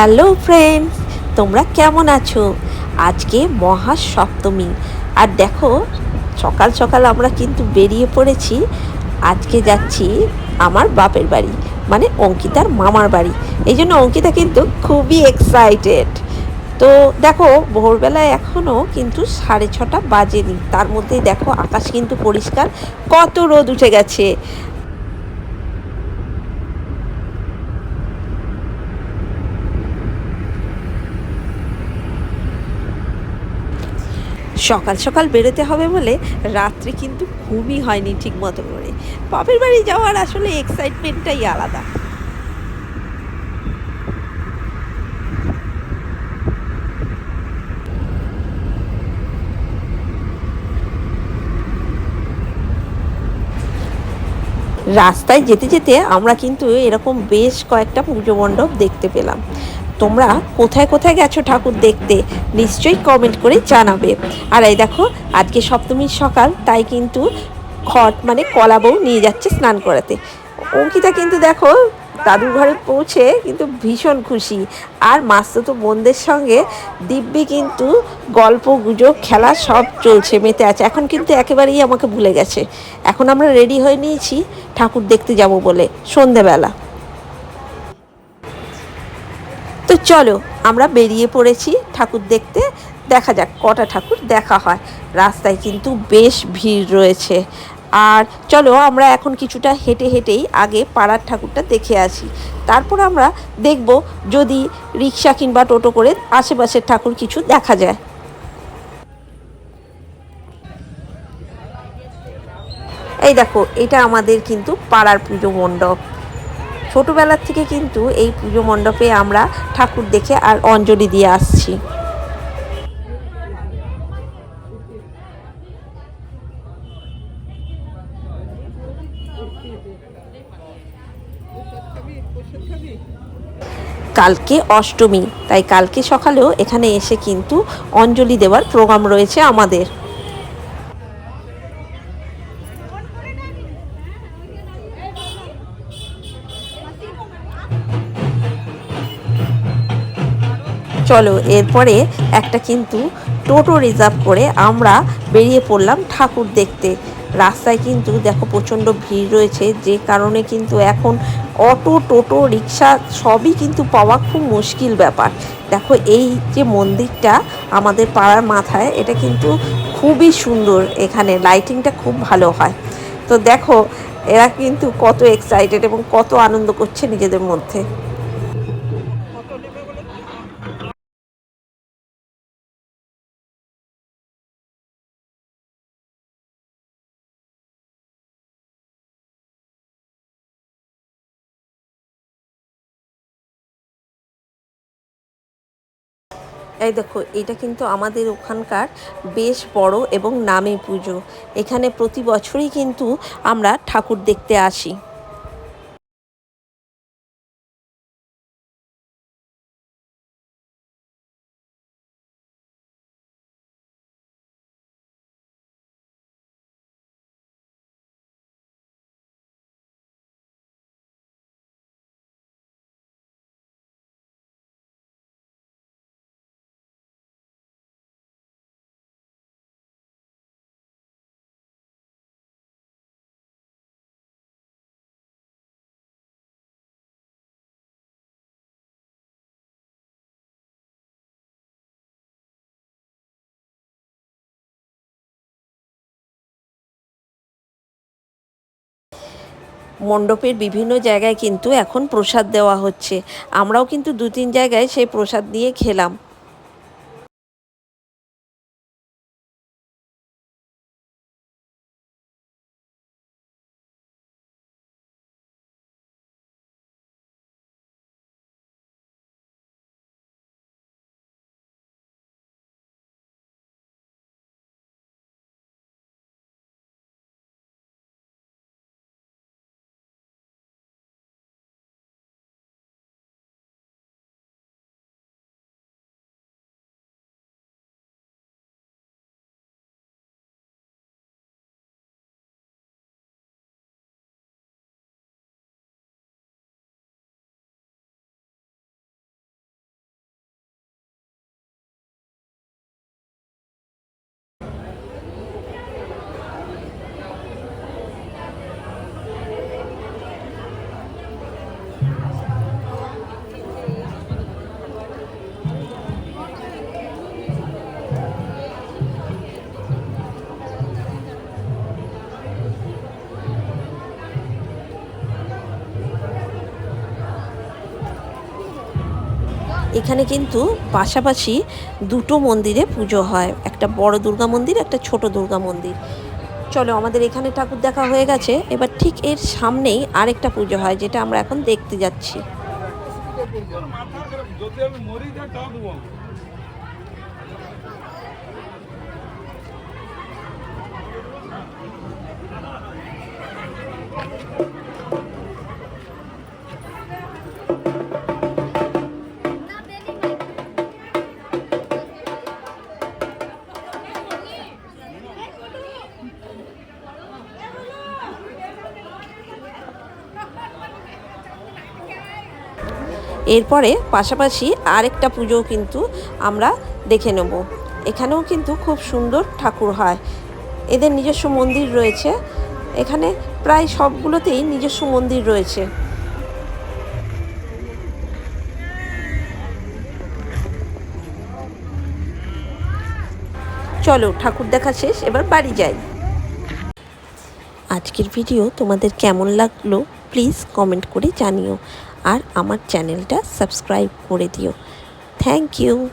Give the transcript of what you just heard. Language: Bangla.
হ্যালো ফ্রেন্ডস, তোমরা কেমন আছো? আজকে মহা সপ্তমী আর দেখো, সকাল সকাল আমরা কিন্তু বেরিয়ে পড়েছি। আজকে যাচ্ছি আমার বাপের বাড়ি মানে অঙ্কিতার মামার বাড়ি। এই জন্য অঙ্কিতা কিন্তু খুবই এক্সাইটেড তো দেখো, ভোরবেলায় এখনও কিন্তু সাড়ে ছটা বাজেনি। তার মধ্যেই দেখো, আকাশ কিন্তু পরিষ্কার। কত রোদ উঠে গেছে। সকাল সকাল বেরোতে হবে বলে রাত্রে কিন্তু ঘুমই হয়নি ঠিক মতো করে। বাপের বাড়ি যাওয়ার আসলে এক্সাইটমেন্টটাই আলাদা। রাস্তায় যেতে যেতে আমরা কিন্তু এরকম বেশ কয়েকটা পুজো মণ্ডপ দেখতে পেলাম। তোমরা কোথায় কোথায় গেছো ঠাকুর দেখতে, নিশ্চয়ই কমেন্ট করে জানাবে। আর এই দেখো, আজকে সপ্তমীর সকাল, তাই কিন্তু খট মানে কলা বউ নিয়ে যাচ্ছে স্নান করাতে। অঙ্কিতা কিন্তু দেখো, দাদুর ঘরে পৌঁছে কিন্তু ভীষণ খুশি। আর মাস্তুতো বোনদের সঙ্গে দিব্যি কিন্তু গল্প, গুজব, খেলা সব চলছে, মেতে আছে। এখন কিন্তু একেবারেই আমাকে ভুলে গেছে। এখন আমরা রেডি হয়ে নিয়েছি ঠাকুর দেখতে যাব বলে, সন্ধেবেলা। চলো, আমরা বেরিয়ে পড়েছি ঠাকুর দেখতে। দেখা যাক, কটা ঠাকুর দেখা হয়। রাস্তায় কিন্তু বেশ ভিড় রয়েছে। আর চলো, আমরা এখন কিছুটা হেঁটে হেঁটেই আগে পাড়ার ঠাকুরটা দেখে আসি। তারপর আমরা দেখব যদি রিক্সা কিংবা টোটো করে আশেপাশের ঠাকুর কিছু দেখা যায়। এই দেখো, এটা আমাদের কিন্তু পাড়ার পুজো মণ্ডপ। ছোটোবেলার থেকে কিন্তু এই পুজো মণ্ডপে আমরা ঠাকুর দেখে আর অঞ্জলি দিয়ে আসছি। কালকে অষ্টমী, তাই কালকে সকালেও এখানে এসে কিন্তু অঞ্জলি দেওয়ার প্রোগ্রাম রয়েছে আমাদের। চলো, এরপরে একটা কিন্তু টোটো রিজার্ভ করে আমরা বেরিয়ে পড়লাম ঠাকুর দেখতে। রাস্তায় কিন্তু দেখো প্রচণ্ড ভিড় রয়েছে, যে কারণে কিন্তু এখন অটো, টোটো, রিক্সা সবই কিন্তু পাওয়া খুব মুশকিল ব্যাপার। দেখো এই যে মন্দিরটা আমাদের পাড়ার মাথায়, এটা কিন্তু খুবই সুন্দর এখানে লাইটিংটা খুব ভালো হয়। তো দেখো, এরা কিন্তু কত এক্সাইটেড এবং কত আনন্দ করছে নিজেদের মধ্যে। এই দেখো, এটা কিন্তু আমাদের ওখানকার বেশ বড় এবং নামে পুজো। এখানে প্রতি বছরই কিন্তু আমরা ঠাকুর দেখতে আসি। মণ্ডপের বিভিন্ন জায়গায় কিন্তু এখন প্রসাদ দেওয়া হচ্ছে। আমরাও কিন্তু দু তিন জায়গায় সেই প্রসাদ নিয়ে খেলাম। এখানে কিন্তু পাশাপাশি দুটো মন্দিরে পুজো হয়। একটা বড় দুর্গা মন্দির, একটা ছোট দুর্গা মন্দির। চলো, আমাদের এখানে ঠাকুর দেখা হয়ে গেছে। এবার ঠিক এর সামনেই আরেকটা পুজো হয়, যেটা আমরা এখন দেখতে যাচ্ছি। এরপরে পাশাপাশি আরেকটা পুজো কিন্তু আমরা দেখে নেব। এখানেও কিন্তু খুব সুন্দর ঠাকুর হয়। এদের নিজস্ব মন্দির রয়েছে। এখানে প্রায় সবগুলোতেই নিজস্ব মন্দির রয়েছে। চলো, ঠাকুর দেখা শেষ, এবার বাড়ি যাই। আজকের ভিডিও তোমাদের কেমন লাগল প্লিজ কমেন্ট করে জানিও। আর আমার চ্যানেলটা সাবস্ক্রাইব করে দিও। Thank you.